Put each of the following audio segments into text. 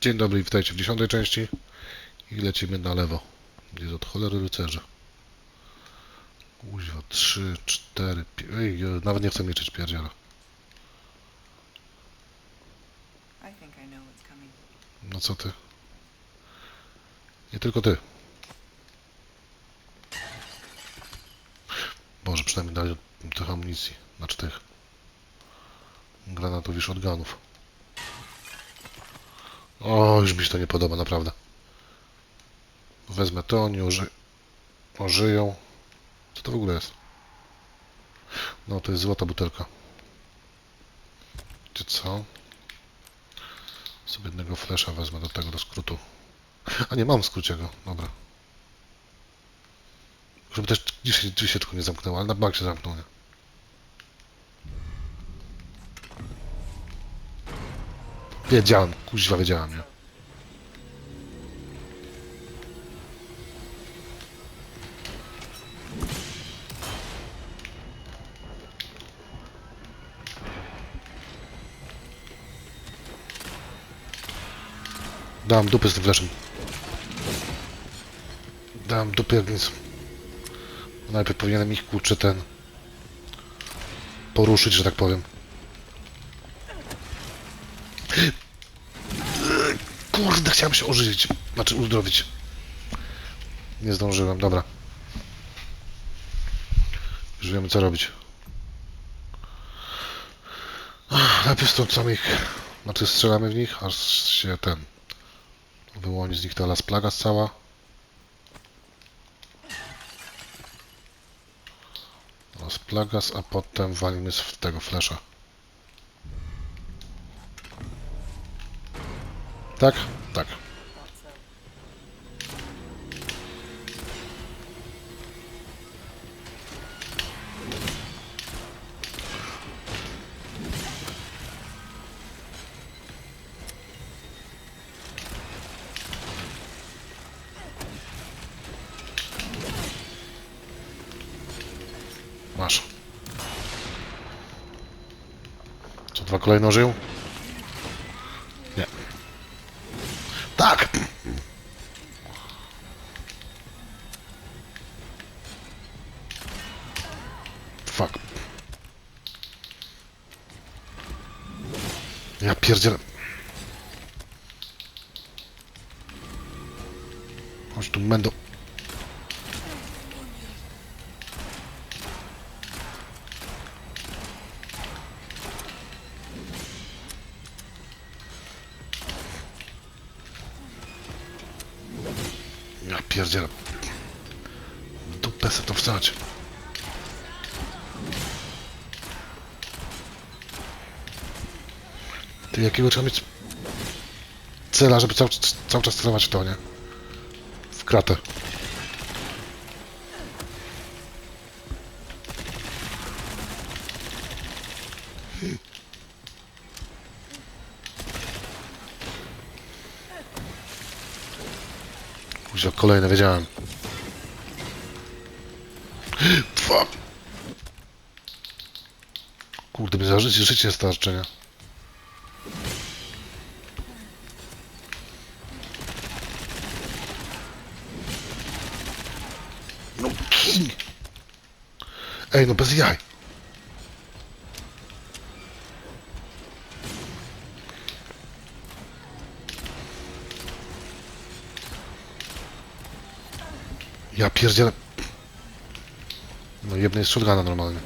Dzień dobry, witajcie w dziesiątej części i lecimy na lewo. Jest od cholery rycerze. Kuźwa, trzy, cztery, pięć. Ej, ja nawet nie chcę liczyć pierdziela. No co ty? Nie tylko ty. Boże, przynajmniej dali tych amunicji. Znaczy tych. Granatów i shotgunów. O, już mi się to nie podoba, naprawdę. Wezmę to, oni oży... ożyją. Co to w ogóle jest? No, to jest złota butelka. Wiecie co? Sobie jednego flesza wezmę do tego, do skrótu. A nie, mam w skrócie go. Dobra. Żeby też dzisiaj drzwi się tylko nie zamknęło, ale na bank się zamknął, nie? Wiedziałem, kuźwa wiedziałem, nie? Dałem dupy z tym fleszem. Dałem dupy nic. Najpierw powinienem ich kurczę ten poruszyć, że tak powiem. Kurde, chciałem się ożywić. Znaczy uzdrowić. Nie zdążyłem, dobra. Już wiemy co robić. Najpierw stąd samych... Znaczy strzelamy w nich, aż się ten... Wyłoni z nich ta las plaga cała. Las plagas, a potem walimy z tego flesza. Tak? Co, dwa kolejne żyją? Nie. Tak! Fuck. Ja pierdzielę. Chodź tu, Mendo. Pierdzielę. W Dupę se to wstać. Ty jakiego trzeba mieć cela, żeby cały, cały czas celować w to, nie? W kratę. Kuźwa, kolejne, wiedziałem. Fuck. Kurde, mi za życie, życie starczy, nie? No king! Ej, no bez jaj. Ja pierdzielę. No jednej jest shotguna normalnie.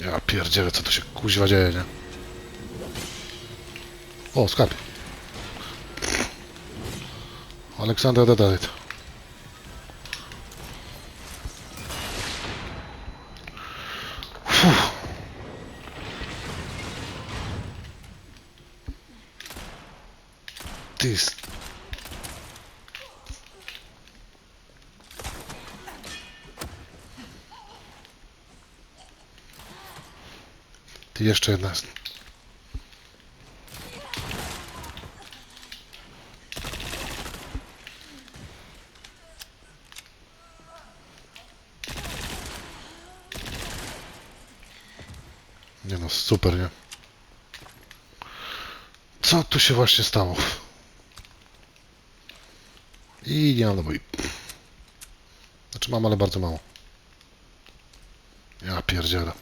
Ja pierdzielę, co to się kuźwa dzieje, nie? O, skarb. Aleksander Dadait. Fuh. Ty. Ty jeszcze jedna super, nie? Co tu się właśnie stało? I nie mam naboi. Znaczy mam, ale bardzo mało. Ja pierdzielę.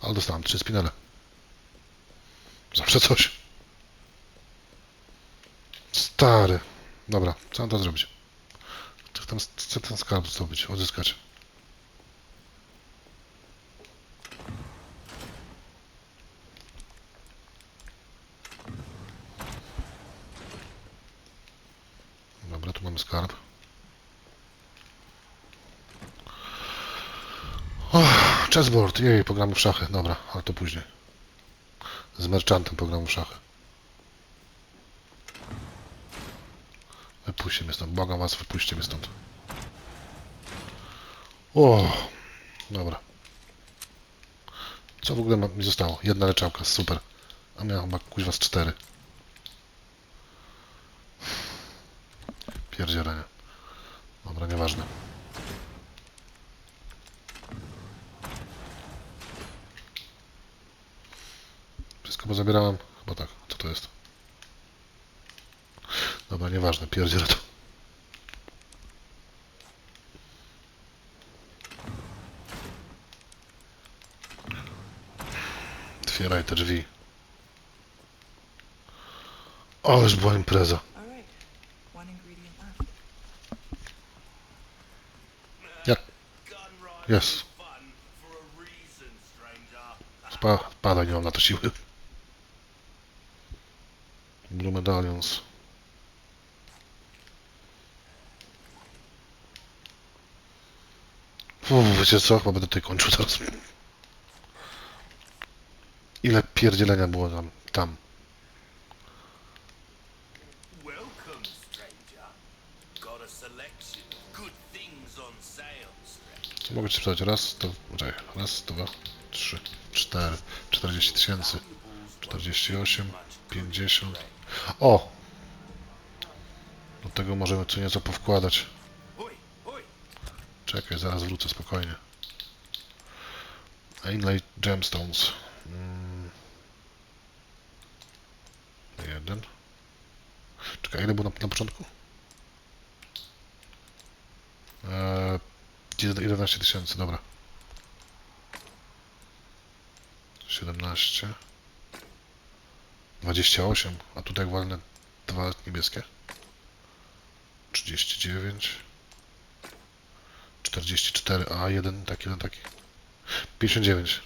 Ale dostałem trzy spinele. Zawsze coś. Stary. Dobra, co mam to zrobić? Chcę ten, chcę ten skarb zdobyć, odzyskać. Dobra, tu mamy skarb. Oh, chessboard, jej, pogramy w szachy. Dobra, ale to później. Z merchantem pogramy w szachy. Wypuśćcie mnie stąd, błagam was, wypuśćcie mnie stąd. O, dobra. Co w ogóle mi zostało? Jedna leczałka, super. A miałem kuźwa z cztery. Pierdzielenie. Dobra, nieważne. Wszystko pozabierałem? Chyba tak. Co to jest? Dobra, nieważne. Pierdzielę to. Otwieraj te drzwi. O, już była impreza. Jak? Jest. Spa spadaj, nie mam na to siły. Blue Medallions. Uff, wiecie co? Chyba będę tutaj kończył teraz. Ile pierdzielenia było tam. tam. Mogę ci sprzedać? Raz, to... Czekaj. Raz, dwa, trzy, cztery. 40 tysięcy. 48, 50. O! Do tego możemy co nieco powkładać. Czekaj, zaraz wrócę spokojnie. Inlay Gemstones. Mm. Jeden. Czekaj, ile było na, na początku? Eee, 11 tysięcy, dobra. 17. 28, a tutaj jak walnę dwa niebieskie. 39. 44, a jeden taki, jeden taki. 59.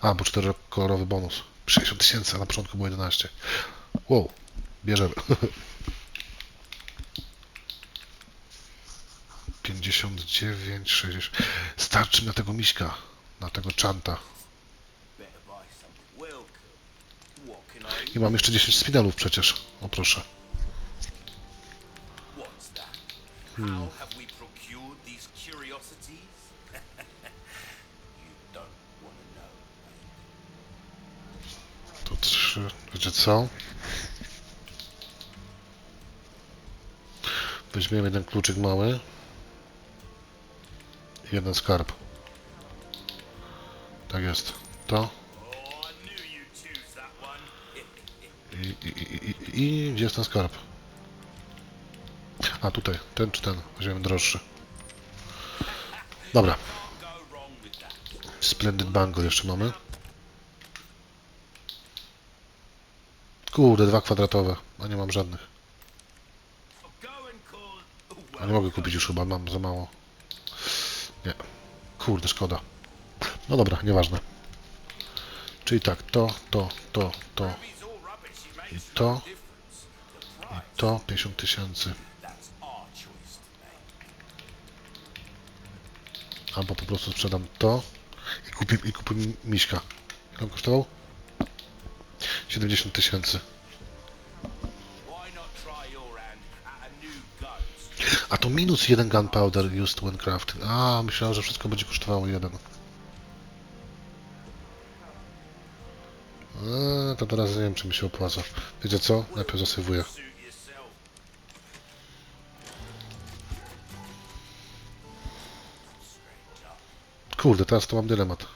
A, bo czterokolorowy bonus. 60 tysięcy, a na początku było 11. Wow, bierzemy. 59, 60. Starczy na tego miśka, na tego czanta. I... Mam jeszcze 10 spinelów przecież. O proszę. Want to trzy. Wiecie co? Weźmiemy jeden kluczyk mały. Jeden skarb. Tak jest. To. I, i, i, i, i gdzie jest ten skarb? A tutaj, ten czy ten? Weźmiemy droższy. Dobra. Splendid Bangle jeszcze mamy. Kurde, dwa kwadratowe, a nie mam żadnych. A nie mogę kupić już chyba, mam za mało. Nie. Kurde, szkoda. No dobra, nieważne. Czyli tak, to, to, to, to, Makes to, price, to, 50 tysięcy. Albo po prostu sprzedam to i kupię, i kupię miśka. Ile kosztował? 70 tysięcy. A to minus jeden gunpowder used when crafting. A, myślałem, że wszystko będzie kosztowało jeden. Eee, to teraz nie wiem, czy mi się opłaca. Wiecie co? Najpierw zasywuję. Kurde, teraz to mam dylemat.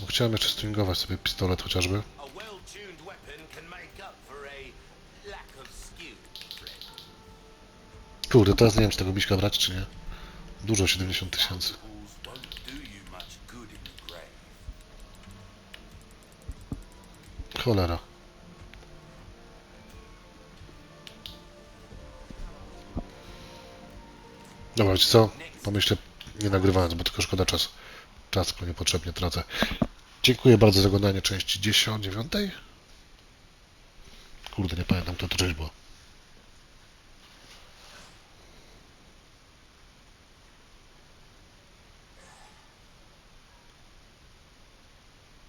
Bo chciałem jeszcze stringować sobie pistolet chociażby. Kurde, teraz nie wiem, czy tego biśka brać, czy nie. Dużo, 70 tysięcy. Cholera. Dobra, wiecie co? Pomyślę, nie nagrywając, bo tylko szkoda czasu. Czas, który niepotrzebnie tracę. Dziękuję bardzo za oglądanie części 10, 9. Kurde, nie pamiętam, która to część była.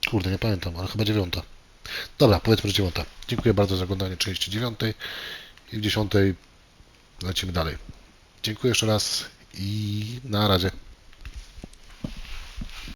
Kurde, nie pamiętam, ale chyba dziewiąta. Dobra, powiedzmy, że dziewiąta. Dziękuję bardzo za oglądanie części dziewiątej i w dziesiątej lecimy dalej. Dziękuję jeszcze raz i na razie.